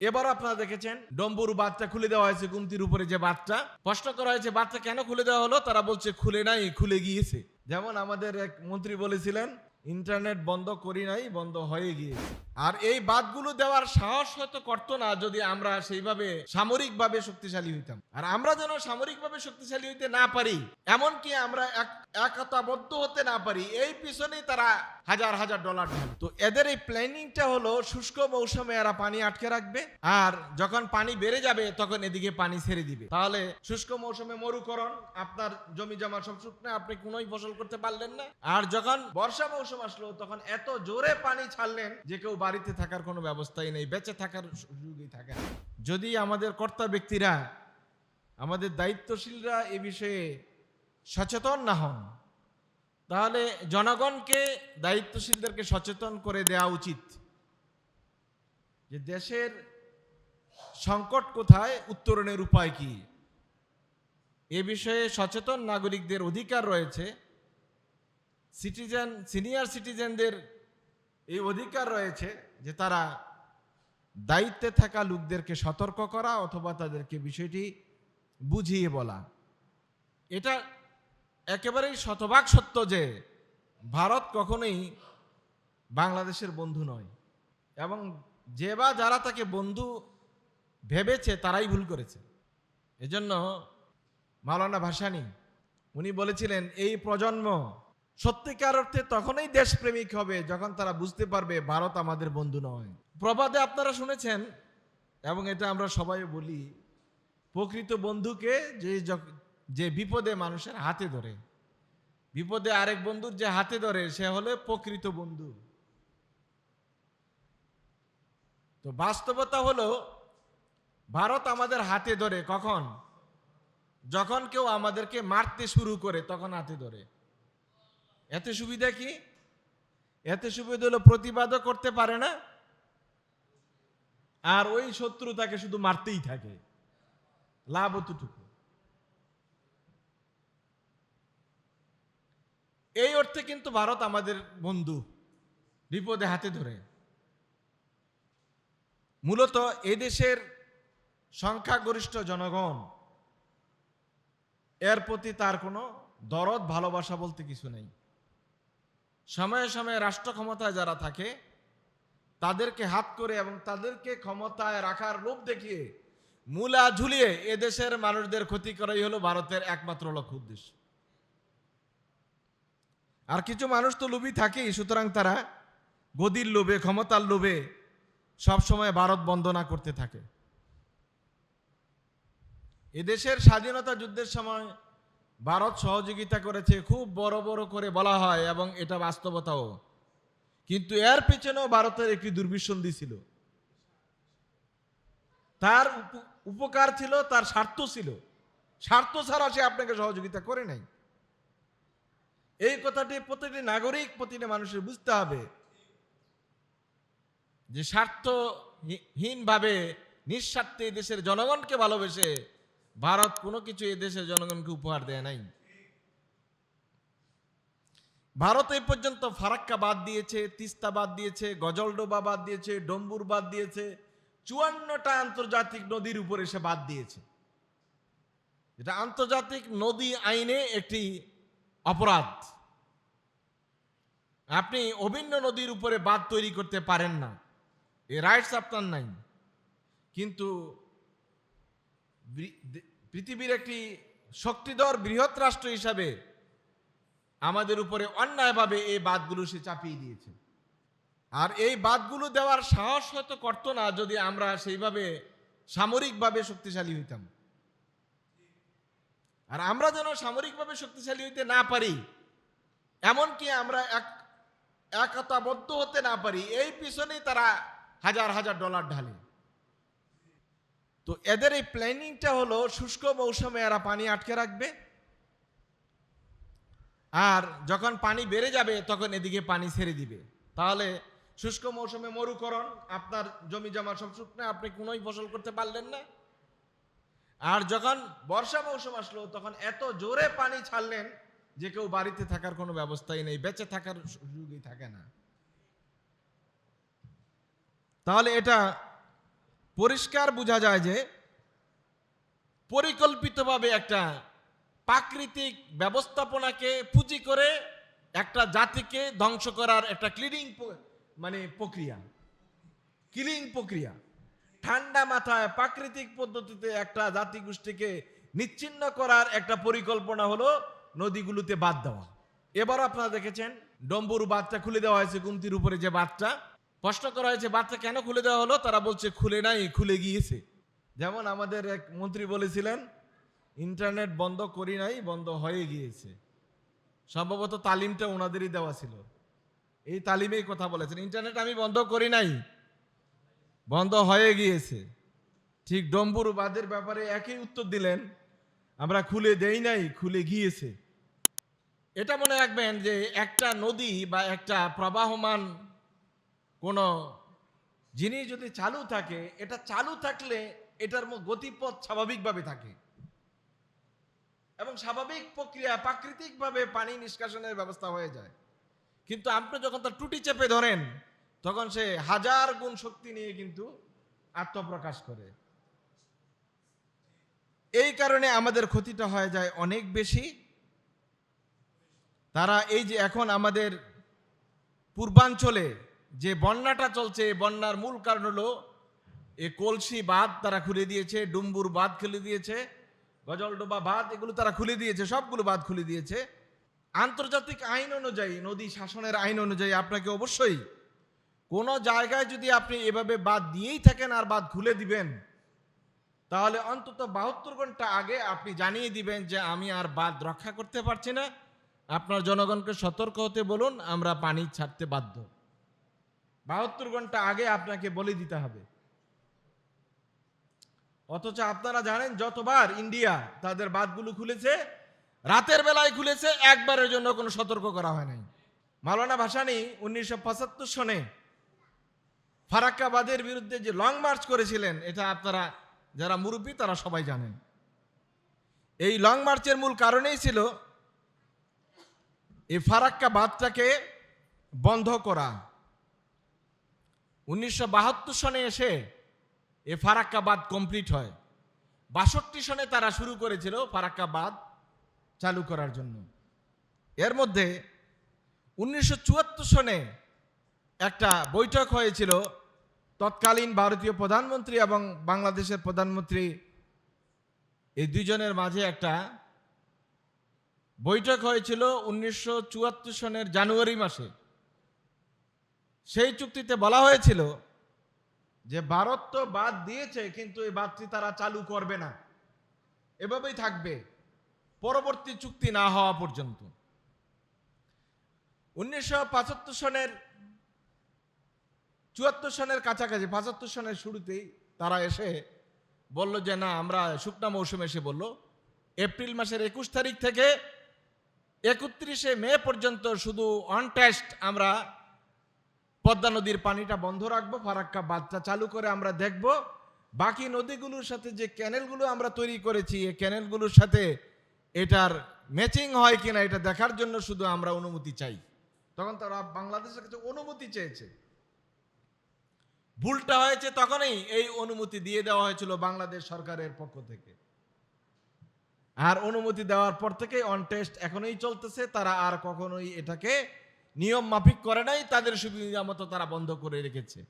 এবার আপনারা দেখেছেন, ডম্বুর বাদটা খুলে দেওয়া হয়েছে গুমতির উপরে যে বাদটা প্রশ্ন করা হয়েছে বাদটা কেন খুলে দেওয়া হলো? তারা বলছে, খুলে নাই, খুলে গিয়েছে। যেমন আমাদের এক মন্ত্রী বলেছিলেন, ইন্টারনেট বন্ধ করি নাই, বন্ধ হয়ে গিয়েছে। আর এই বাদগুলো দেওয়ার সাহস হয়তো করতো না যদি আমরা সেইভাবে সামরিকভাবে শক্তিশালী হইতাম। আর আমরা যেন সামরিকভাবে শক্তিশালী হইতে না পারি, এমনকি আমরা একতাবদ্ধ হতে না পারি, এই পিছনেই তারা হাজার হাজার ডলার ঢালে তো এদের এই প্ল্যানিংটা হলো শুষ্ক মৌসুমে এরা পানি আটকে রাখবে, আর যখন পানি বেড়ে যাবে তখন এদিকে পানি ছেড়ে দিবে। তাহলে শুষ্ক মৌসুমে মরুকরণ, আপনার জমি জমা সব শুকনো, আপনি কোনোই ফসল করতে পারলেন না। আর যখন বর্ষা মৌসুম আসলো, তখন এত জোরে পানি ছাড়লেন যে কেউ বাড়িতে থাকার কোনো ব্যবস্থাই নেই, বেঁচে থাকার সুযোগই থাকে না। যদি আমাদের কর্তা ব্যক্তিরা, আমাদের দায়িত্বশীলরা এ বিষয়ে সচেতন না হন, তাহলে জনগণকে, দায়িত্বশীলদেরকে সচেতন করে দেওয়া উচিত যে দেশের সংকট কোথায়, উত্তরণের উপায় কি। এ বিষয়ে সচেতন নাগরিকদের অধিকার রয়েছে। সিটিজেন, সিনিয়র সিটিজেনদের এই অধিকার রয়েছে যে তারা দায়িত্বে থাকা লোকদেরকে সতর্ক করা অথবা তাদেরকে বিষয়টি বুঝিয়ে বলা। এটা একেবারেই শতভাগ সত্য যে ভারত কখনোই বাংলাদেশের বন্ধু নয় এবং যে বা যারা তাকে বন্ধু ভেবেছে তারাই ভুল করেছে। এজন্য মাওলানা ভাসানি, উনি বলেছিলেন, এই প্রজন্ম সত্যিকার অর্থে তখনই দেশপ্রেমিক হবে যখন তারা বুঝতে পারবে ভারত আমাদের বন্ধু নয়। প্রবাদে আপনারা শুনেছেন, এবং এটা আমরা সবাই বলি, প্রকৃত বন্ধুকে যে যে বিপদে মানুষের হাতে ধরে। বিপদে আরেক বন্ধুর যে হাতে ধরে, সে হলে প্রকৃত বন্ধু। তো বাস্তবতা হলো, ভারত আমাদের হাতে ধরে কখন? যখন কেউ আমাদেরকে মারতে শুরু করে, তখন হাতে ধরে। এতে সুবিধা কি? এতে সুবিধা হলো প্রতিবাদও করতে পারে না, আর ওই শত্রু তাকে শুধু মারতেই থাকে। লাভ অতটুকু। এই অর্থে কিন্তু ভারত আমাদের বন্ধু, বিপদে হাতে ধরে। মূলত এদেশের সংখ্যাগরিষ্ঠ জনগণ, এর প্রতি তার কোনো দরদ, ভালোবাসা বলতে কিছু নেই। সময়ে সময়ে রাষ্ট্র ক্ষমতায় যারা থাকে, তাদেরকে হাত করে এবং তাদেরকে ক্ষমতায় রাখার লোভ দেখিয়ে মূলা ঝুলিয়ে এদেশের মানুষদের ক্ষতি করাই হলো ভারতের একমাত্র লক্ষ্য উদ্দেশ্য। আর কিছু মানুষ তো লোভী থাকেই, সুতরাং তারা গদির লোভে, ক্ষমতার লোভে সবসময় ভারত বন্দনা করতে থাকে। এদেশের স্বাধীনতা যুদ্ধের সময় ভারত সহযোগিতা করেছে, খুব বড় বড় করে বলা হয় এবং এটা বাস্তবতাও। কিন্তু এর পেছনেও ভারতের একটি দুর্বিসন্ধি ছিল। তার উপকার ছিল, তার স্বার্থ ছিল। স্বার্থ ছাড়া সে আপনাকে সহযোগিতা করে নাই। এই কথাটি প্রতিটি নাগরিক, প্রতিটি মানুষের বুঝতে হবে। যে স্বার্থহীনভাবে, নিঃস্বার্থে দেশের জনগণকে ভালোবেসে ভারত কোনো কিছু এই দেশের জনগণকে উপহার দেয় নাই। ভারত এই পর্যন্ত ফারাক্কা বাদ দিয়েছে, তিস্তা বাদ দিয়েছে, গজলডোবা বাদ দিয়েছে, ডম্বুর বাদ দিয়েছে, চুয়ান্নটা আন্তর্জাতিক নদীর উপরে সে বাদ দিয়েছে। এটা আন্তর্জাতিক নদী আইনে একটি অপরাধ। আপনি অভিন্ন নদীর উপরে বাঁধ তৈরি করতে পারেন না। এ রাইটস আপনার নাই। কিন্তু পৃথিবীর একটি শক্তিধর বৃহৎ রাষ্ট্র হিসাবে আমাদের উপরে অন্যায়ভাবে এই বাদগুলো সে চাপিয়ে দিয়েছে। আর এই বাদগুলো দেওয়ার সাহস হয়তো করতো না যদি আমরা সেইভাবে সামরিকভাবে শক্তিশালী হইতাম। আর আমরা যেন সামরিকভাবে শক্তিশালী হইতে না পারি, এমনকি আমরা এক, একতাবদ্ধ হতে না পারি, এই পিছনেই তারা হাজার হাজার ডলার ঢালে। তো এদের এই প্ল্যানিংটা হলো শুষ্ক মৌসুমে এরা পানি আটকে রাখবে। আর যখন পানি বেড়ে যাবে, তখন এদিকে পানি ছেড়ে দিবে। তাহলে শুষ্ক মৌসুমে মরুকরণ, আপনার জমি জমা সব শুকনো, আপনি কোনোই ফসল করতে পারলেন না। আর যখন বর্ষা মৌসুম আসলো, তখন এত জোরে পানি ছাড়লেন যে কেউ বাড়িতে থাকার কোনো ব্যবস্থাই নেই, বেঁচে থাকার সুযোগই থাকে না। তাহলে এটা পরিষ্কার বোঝা যায় যে পরিকল্পিতভাবে একটা প্রাকৃতিক ব্যবস্থাপনাকে পুঁজি করে একটা জাতিকে ধ্বংস করার একটা ক্লিনিং মানে প্রক্রিয়া। কিলিং প্রক্রিয়া। ঠান্ডা মাথায় প্রাকৃতিক পদ্ধতিতে একটা জাতিগোষ্ঠীকে নিচ্ছিন্ন করার একটা পরিকল্পনা হলো নদীগুলোতে বাদ দেওয়া। এবার আপনারা দেখেছেন, ডম্বুর বাঁধটা খুলে দেওয়া হয়েছে গুমতির উপরে যে বাঁধটা। প্রশ্ন করা হয়েছে বাঁধটা কেন খুলে দেওয়া হলো? তারা বলছে, খুলে নাই, খুলে গিয়েছে। যেমন আমাদের এক মন্ত্রী বলেছিলেন, ইন্টারনেট বন্ধ করি নাই, বন্ধ হয়ে গিয়েছে। সম্ভবত তালিমটা ওনাদেরই দেওয়া ছিল। এই তালিমেই কথা বলেছেন, ইন্টারনেট আমি বন্ধ করি নাই, বন্ধ হয়ে গিয়েছে। ঠিক ডম্বুর বাদের ব্যাপারে একই উত্তর দিলেন, আমরা খুলে দেই নাই, খুলে গিয়েছে। এটা মনে রাখবেন যে একটা নদী বা একটা প্রবাহমান কোনো জিনিস যদি চালু থাকে, এটা চালু থাকলে এটার গতিপথ স্বাভাবিকভাবে থাকে। এবং স্বাভাবিক প্রক্রিয়া প্রাকৃতিকভাবে পানি নিষ্কাশনের ব্যবস্থা হয়ে যায়। কিন্তু আপনি যখন তার টুটি চেপে ধরেন, তখন সে হাজার গুণ শক্তি নিয়ে কিন্তু আত্মপ্রকাশ করে। এই কারণে আমাদের ক্ষতিটা হয়ে যায় অনেক বেশি। তারা এই যে এখন আমাদের পূর্বাঞ্চলে যে বন্যাটা চলছে বন্যার মূল কারণ হলো, এ কলসি বাঁধ তারা খুলে দিয়েছে, ডুম্বুর বাঁধ খুলে দিয়েছে গজলডোবা বাঁধ এগুলো তারা খুলে দিয়েছে, সবগুলো বাঁধ খুলে দিয়েছে। আন্তর্জাতিক আইন অনুযায়ী, নদী শাসনের আইন অনুযায়ী আপনাকে অবশ্যই কোনো জায়গায় যদি আপনি এভাবে বাদ দিয়েই থাকেন আর বাদ খুলে দিবেন, তাহলে অন্তত বাহাত্তর ঘণ্টা আগে আপনি জানিয়ে দিবেন যে আমি আর বাদ রক্ষা করতে পারছি না। আপনার জনগণকে সতর্ক হতে বলুন, আমরা পানি ছাড়তে বাধ্য। বাহাত্তর ঘণ্টা আগে আপনাকে বলে দিতে হবে। অথচ আপনারা জানেন, যতবার ইন্ডিয়া তাদের বাদগুলো খুলেছে, রাতের বেলায় খুলেছে, একবারের জন্য কোনো সতর্ক করা হয় নাই। মালানা ভাসানি উনিশশো পঁচাত্তর সনে ফারাক্কাবাদের বিরুদ্ধে যে লং মার্চ করেছিলেন, এটা আপনারা যারা মুরব্বী, তারা সবাই জানেন। এই লং মার্চের মূল কারণেই ছিল এই ফারাক্কা বাঁধটাকে বন্ধ করা। উনিশশো বাহাত্তর সনে এসে এ ফারাক্কাবাদ কমপ্লিট হয়। বাষট্টি সনে তারা শুরু করেছিল ফারাক্কাবাদ চালু করার জন্য। এর মধ্যে উনিশশো চুয়াত্তর সনে একটা বৈঠক হয়েছিল তৎকালীন ভারতীয় প্রধানমন্ত্রী এবং বাংলাদেশের প্রধানমন্ত্রী। এই দুজনের মাঝে একটা বৈঠক হয়েছিল উনিশশো চুয়াত্তর সনের জানুয়ারি মাসে। সেই চুক্তিতে বলা হয়েছিল যে ভারত তো বাদ দিয়েছে, কিন্তু এই বাদটি তারা চালু করবে না। এভাবেই থাকবে পরবর্তী চুক্তি না হওয়া পর্যন্ত। উনিশশো পঁচাত্তর সনের, চুয়াত্তর সনের কাছাকাছি, পঁচাত্তর সনের শুরুতেই তারা এসে বলল যে না, আমরা শুকনা মৌসুমে এসে বলল, এপ্রিল মাসের একুশ তারিখ থেকে একত্রিশে মে পর্যন্ত শুধু অন টেস্ট আমরা পদ্মা নদীর পানিটা বন্ধ রাখব, ফারাক্কা বাঁধটা চালু করে আমরা দেখব। বাকি নদীগুলোর সাথে যে ক্যানেলগুলো আমরা তৈরি করেছি, এই ক্যানেলগুলোর সাথে এটার ম্যাচিং হয় কিনা এটা দেখার জন্য শুধু আমরা অনুমতি চাই। তখন তারা বাংলাদেশের কাছে অনুমতি চেয়েছে। ভুলটা হয়েছে তখনই এই অনুমতি দিয়ে দেওয়া হয়েছিল বাংলাদেশ সরকারের পক্ষ থেকে। আর অনুমতি দেওয়ার পর থেকে অন টেস্ট এখনোই চলতেছে, তারা আর কখনোই এটাকে নিয়ম মাফিক করে নাই তাদের সুবিধা মতো তারা বন্ধ করে রেখেছে।